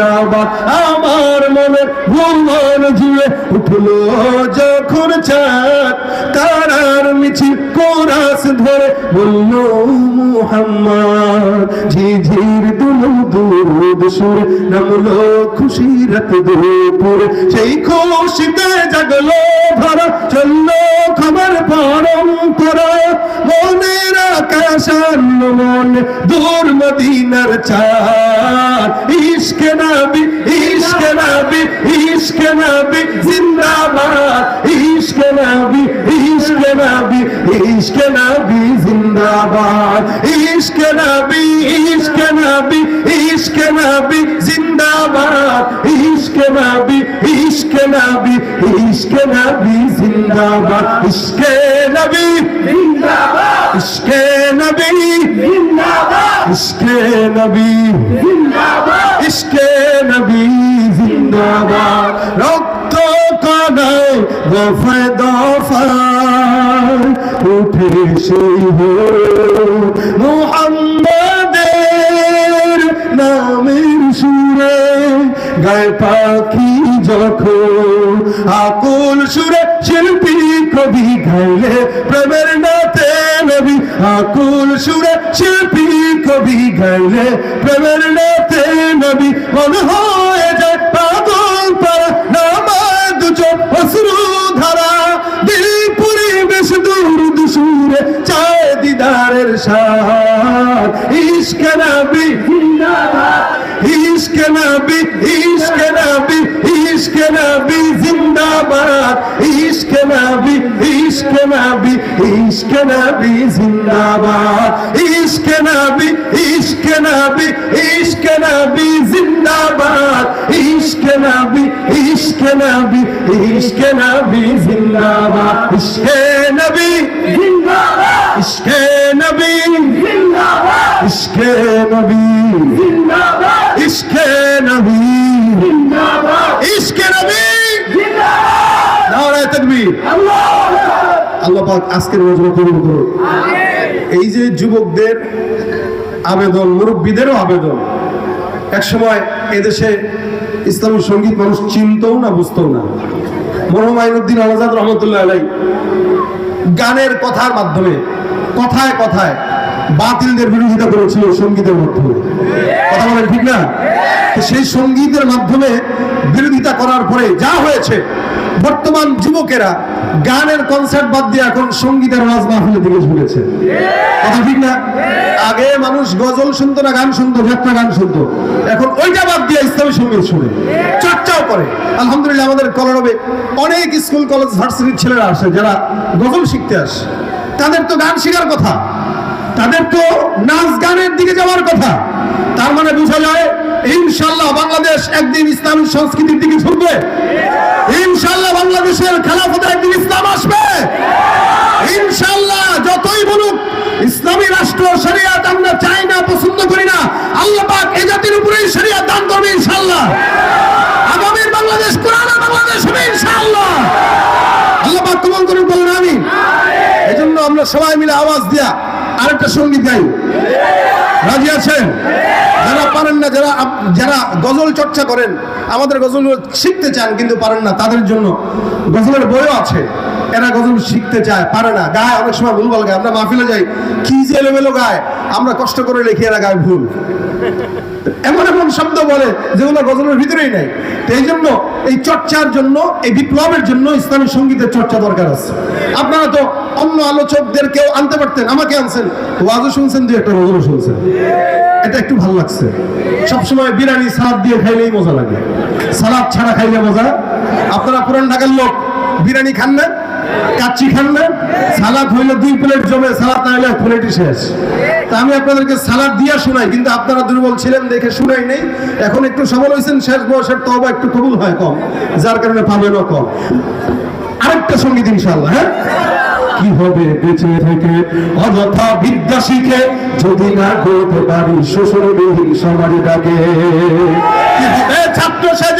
জিন্দাবাদ। আমার মনে ভুবন জুড়ে উঠল যখন চাঁদ। তারার মিছিল কোরাস ধরে বলল ঝিঝির দুলু দুরুদ সুরে নামলো খুশি রাত দুপুর সেই খুশিতে জাগলো ধরা চলল খবর পরম্পরা আকাশান্ন মনে দূর মদিনার চাঁদ ইশকে নবী ইশকে নবী ইশকে নবী জিন্দাবাদ ইশকে নবী ইশকে নবী ইশকে নবী জিন্দাবাদ ইশকে নবী ইশকে নবী ইশকে নবী জিন্দাবাদ ইশকে নবী ইশকে নবী ইশকে নবী জিন্দাবাদ। ইশকে নবী জিন্দাবাদ। ইশকে নবী জিন্দাবাদ। ইশকে নবী জিন্দাবাদ। ইশকে নবী জিন্দাবাদ। রক্ত কানায় দফায় দফায় উঠে সেই হো গায়ে পাখি যখন আকুল সুরে শিল্পী কবি গাইলে, প্রেমের নাতে নবী আকুল সুরে শিল্পী কবি গাইলে, প্রেমের নাতে নবী মন হয়ে ইশক নবী ইশক নবী জিন্দাবাদ। ইশক নবী ইশক নবী ইশক নবী জিন্দাবাদ। ইশক নবী ইশক নবী ইশক নবী জিন্দাবাদ। ইশক নবী জিন্দাবাদ। ইশক নবী জিন্দাবাদ। ইশক নবী জিন্দাবাদ ইশক নবী জিন্দাবাদ ইশক নবী জিন্দাবাদ নারায়ে তাকবীর আল্লাহ পাক আজকের রোজা পূরণ করুন এই যে যুবকদের আবেদন, মুরব্বীদেরও আবেদন, একসময় এদেশে ইসলামী সংগীত মানুষ চিনতেও না, বুঝতেও না। মরহম আইনুদ্দিন আলাজাদ রহমতুল্লাহ গানের কথার মাধ্যমে, কথায় কথায় বাতিলদের বিরোধিতা করেছিল সঙ্গীতের মাধ্যমে। কথা বলেন ঠিক না? সেই সঙ্গীতের মাধ্যমে বিরোধিতা করার পরে যা হয়েছে, বর্তমান যুবকেরা গানের কনসার্ট বাদ দিয়ে এখন সঙ্গীতের রাজ মাহফিলের দিকে ঝুলেছে। কথা ঠিক না? আগে মানুষ গজল শুনতো না, গান শুনতো, যাত্রা গান শুনতো। এখন ওইটা বাদ দিয়ে ইসলামী সংগীত শুনে। চর্চাও করে। আলহামদুলিল্লাহ আমাদের কলরবে অনেক স্কুল, কলেজ, ভার্সিটির ছেলেরা আসে যারা গজল শিখতে আসে। তাদের তো গান শেখার কথা। তাদের তো নাচ গানের দিকে যাওয়ার কথা। তার মানে বোঝা যায়, ইনশাল্লাহ বাংলাদেশ একদিন ইসলামী সংস্কৃতির দিকে ঝুঁকবে। ইনশাল্লাহ বাংলাদেশের খেলাফতে একদিন ইসলাম আসবে। ইনশাল্লাহ যতই বলুক, ইসলামী রাষ্ট্র, শরিয়াত আমরা চাই না, পছন্দ করি না। আল্লাহ পাক এ জাতির উপরেই শরিয়াত দান করবে ইনশাল্লাহ। আগামীর বাংলাদেশ কোরআনের বাংলাদেশ হবে ইনশাল্লাহ। আল্লাহ পাক কবল করুন বলুন আমি এজন্য আমরা সবাই মিলে আওয়াজ দিয়া আরেকটা সংগীত গাই রাজি আছেন? যারা পারেন না, যারা যারা গজল চর্চা করেন, আমাদের গজল শিখতে চান কিন্তু পারেন না, তাদের জন্য গজলের বইও আছে। এরা গজল শিখতে চায়, পারে না, গায়ে, অনেক সময় ভুলভাল গায়। আমরা মাহফিলে যাই, কি যে এলোমেলো গায়ে, আমরা কষ্ট করে লিখি, এরা গায়ে ভুল। এমন এমন শব্দ বলে যেগুলো গজলের ভিতরেই নাই। তো এই জন্য এই চর্চার জন্য, এই বিপ্লবের জন্য ইসলামী সঙ্গীতের চর্চা দরকার আছে। আপনারা তো অন্য আলোচকদের কেউ আনতে পারতেন, আমাকে আনছেন। ওয়াজও শুনছেন, দুই একটা গজলও শুনছেন। এটা একটু ভালো লাগছে। সবসময় বিরিয়ানি, সালাদ দিয়ে খাইলেই মজা লাগে। সালাদ ছাড়া খাইলে মজা। আপনারা পুরান ঢাকার লোক বিরিয়ানি খান না? কাচ্চি না সালাদ হইলে দুই প্লেট জমে, সালাদ না হলে এক প্লেটই শেষ। তা আমি আপনাদেরকে সালাদ দিয়া শোনাই, কিন্তু আপনারা দুর্বল ছিলেন দেখে শুনাই নেই। এখন একটু সবল হয়েছেন, শেষ বয়সের তবা একটু কবুল হয় কম, যার কারণে পাবেনও কম। আরেকটা সংগীত ইনশাল্লাহ হ্যাঁ? কি হবে বেঁচে থেকে? অযথা বিদ্যা শিখে যদি না করতে পারি শ্বশুর বিহীন সমাজটাকে। কি হবে ছাত্র সেজে